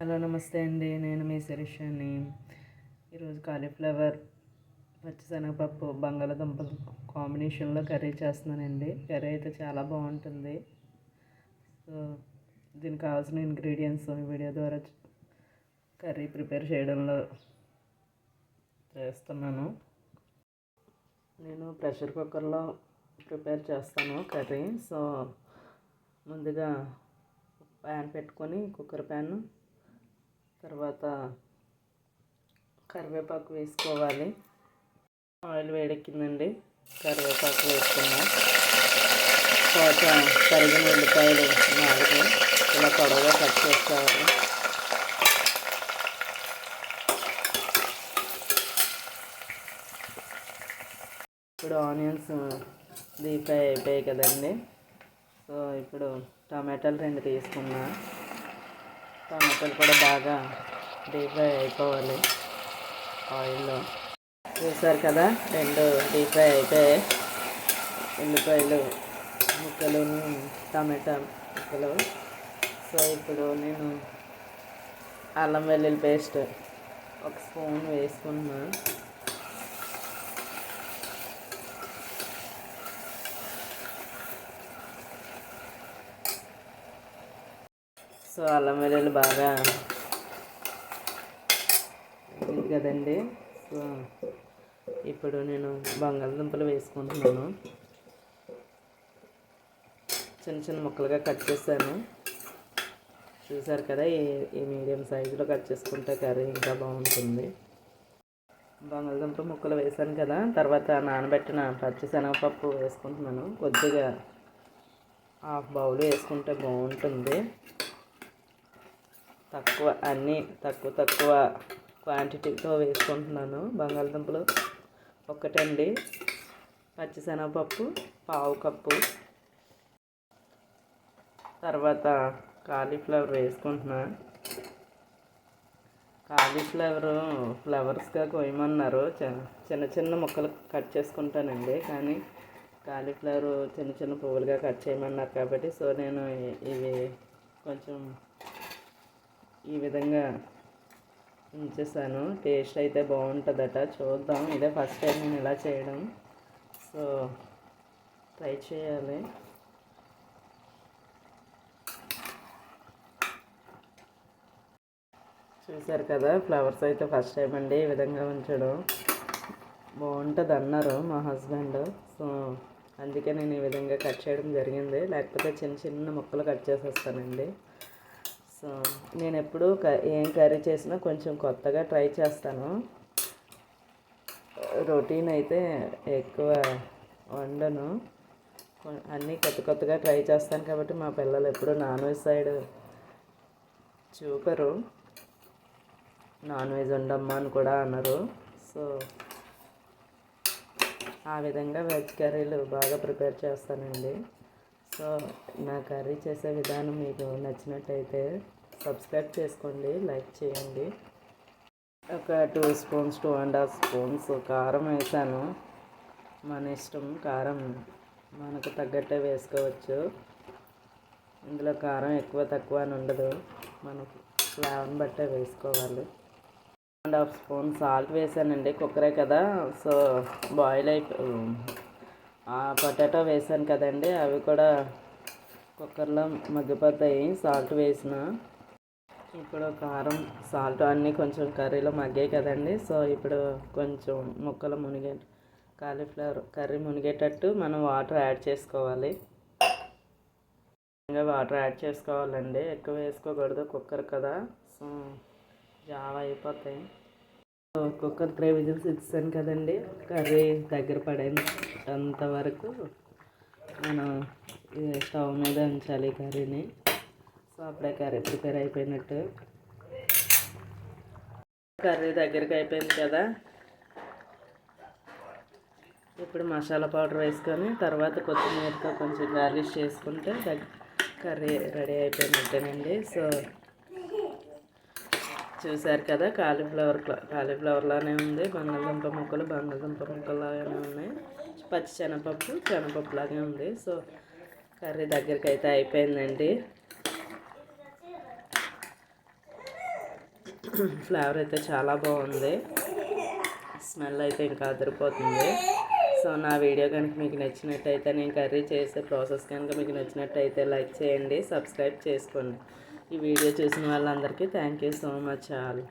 Hello నమస్తే అండి. నేను మీ శిరీషని. ఈరోజు కాలీఫ్లవర్ పచ్చిశనగపప్పు బంగాళదుంపలు కాంబినేషన్లో కర్రీ చేస్తున్నానండి. కర్రీ అయితే చాలా బాగుంటుంది. సో దీనికి కావాల్సిన ఇంగ్రీడియంట్స్ ఈ వీడియో ద్వారా కర్రీ ప్రిపేర్ చేయడంలో చేస్తున్నాను. నేను ప్రెషర్ కుక్కర్లో ప్రిపేర్ చేస్తాను కర్రీ. సో ముందుగా ప్యాన్ పెట్టుకొని కుక్కర్ ప్యాన్ తర్వాత కరివేపాకు వేసుకోవాలి. ఆయిల్ వేడెక్కిందండి. కరివేపాకు వేసుకున్నా. తర్వాత కరిగిన ఉల్లిపాయలు నాలుగు. ఇలా పొడవుగా కట్ చేసుకోవాలి. ఇప్పుడు ఆనియన్స్ డీప్ ఫ్రై అయిపోయాయి కదండి. సో ఇప్పుడు టమాటాలు రెండు తీసుకున్నా. టమాటాలు కూడా బాగా డీప్ ఫ్రై అయిపోవాలి. ఆయిల్లో చూసారు కదా రెండు డీప్ ఫ్రై అయితే ఉల్లిపాయలు ముక్కలు టమాటా ముక్కలు. సో ఇప్పుడు నేను అల్లం వెల్లుల్లి పేస్ట్ ఒక స్పూన్ వేసుకున్నాను సో అల్లం వెల్లుల్లి బాగా ఇది కదండి. సో ఇప్పుడు నేను బంగాళదుంపలు వేసుకుంటున్నాను. చిన్న చిన్న ముక్కలుగా కట్ చేశాను. చూసారు కదా ఈ ఈ మీడియం సైజులో కట్ చేసుకుంటే కర్రీ ఇంకా బాగుంటుంది. బంగాళదుంప ముక్కలు వేసాను కదా తర్వాత నానబెట్టిన పచ్చి శనగపప్పు వేసుకుంటున్నాను. కొద్దిగా హాఫ్ బౌల్ వేసుకుంటే బాగుంటుంది. తక్కువ అన్నీ తక్కువ తక్కువ క్వాంటిటీతో వేసుకుంటున్నాను. బంగాళదుంపలు ఒకటండి పచ్చిశనగపప్పు పావు కప్పు. తర్వాత కాలీఫ్లవర్ వేసుకుంటున్నా. కాలీఫ్లవర్ ఫ్లవర్స్గా కోయమన్నారు. చిన్న చిన్న ముక్కలు కట్ చేసుకుంటానండి. కానీ కాలీఫ్లవర్ చిన్న చిన్న పువ్వులుగా కట్ చేయమన్నారు కాబట్టి సో నేను ఇవి కొంచెం ఈ విధంగా ఉంచేసాను. టేస్ట్ అయితే బాగుంటుందట. చూద్దాం. ఇదే ఫస్ట్ టైం నేను ఇలా చేయడం. సో ట్రై చేయాలి. చూసారు కదా ఫ్లవర్స్ అయితే ఫస్ట్ టైం అండి ఈ విధంగా ఉంచడం. బాగుంటుంది అన్నారు మా హస్బెండ్. సో అందుకే నేను ఈ విధంగా కట్ చేయడం జరిగింది. లేకపోతే చిన్న చిన్న ముక్కలు కట్ చేసేస్తానండి. సో నేను ఎప్పుడు ఏం కర్రీ చేసినా కొంచెం కొత్తగా ట్రై చేస్తాను. రొటీన్ అయితే ఎక్కువ వండను. అన్నీ కొత్త కొత్తగా ట్రై చేస్తాను కాబట్టి మా పిల్లలు ఎప్పుడు నాన్ వెజ్ సైడ్ చూపరు. నాన్ వెజ్ ఉండమ్మా అని కూడా అన్నారు సో ఆ విధంగా వెజ్ కర్రీలు బాగా ప్రిపేర్ చేస్తానండి. సో నా కర్రీ చేసే విధానం మీకు నచ్చినట్టయితే సబ్స్క్రైబ్ చేసుకోండి లైక్ చేయండి. ఒక two spoons two and half spoons కారం వేసాను. మన ఇష్టం కారం మనకు తగ్గట్టే వేసుకోవచ్చు. ఇందులో కారం ఎక్కువ తక్కువ అని ఉండదు. మనకు ఫ్లేవర్ని బట్టే వేసుకోవాలి. అండ్ హాఫ్ స్పూన్ సాల్ట్ వేసానండి కుక్కరే కదా. సో బాయిల్ అయిపో పొటాటో వేసాను కదండి అవి కూడా కుక్కర్లో మగ్గిపోతాయి. సాల్ట్ వేసిన. ఇప్పుడు కారం సాల్ట్ అన్నీ కొంచెం కర్రీలో మగ్గాయి కదండి. సో ఇప్పుడు కొంచెం ముక్కలు మునిగే కాలీఫ్లవర్ కర్రీ మునిగేటట్టు మనం వాటర్ యాడ్ చేసుకోవాలి. వాటర్ యాడ్ చేసుకోవాలండి. ఎక్కువ వేసుకోకూడదు కుక్కర్ కదా. సో జావ అయిపోతాయి. కుక్కర్ త్రీ విజిల్స్ ఇచ్చాను కదండి. కర్రీ దగ్గర పడేంత వరకు మనం స్టవ్ మీద ఉంచాలి కర్రీని. సో అప్పుడే కర్రీ ప్రిపేర్ అయిపోయినట్టు. కర్రీ దగ్గరికి అయిపోయింది కదా. ఇప్పుడు మసాలా పౌడర్ వేసుకొని తర్వాత కొత్తిమీరతో కొంచెం గార్లిష్ చేసుకుంటే కర్రీ రెడీ అయిపోయినట్టేనండి. సో చూశారు కదా కాలీఫ్లవర్ కాలీఫ్లవర్లానే ఉంది. బంగాళదుంప ముక్కలు బంగాళదుంప ముక్కలాగానే ఉన్నాయి. పచ్చి శనగపప్పు శనగపప్పు లాగే ఉంది. సో కర్రీ దగ్గరికి అయితే అయిపోయిందండి. ఫ్లేవర్ అయితే చాలా బాగుంది. స్మెల్ అయితే ఇంకా అదిరిపోతుంది. సో నా వీడియో కనుక మీకు నచ్చినట్టయితే నేను కర్రీ చేసే ప్రాసెస్ కనుక మీకు నచ్చినట్టయితే లైక్ చేయండి సబ్స్క్రైబ్ చేసుకోండి. ఈ వీడియో చూసిన వాళ్ళందరికీ thank you so much all.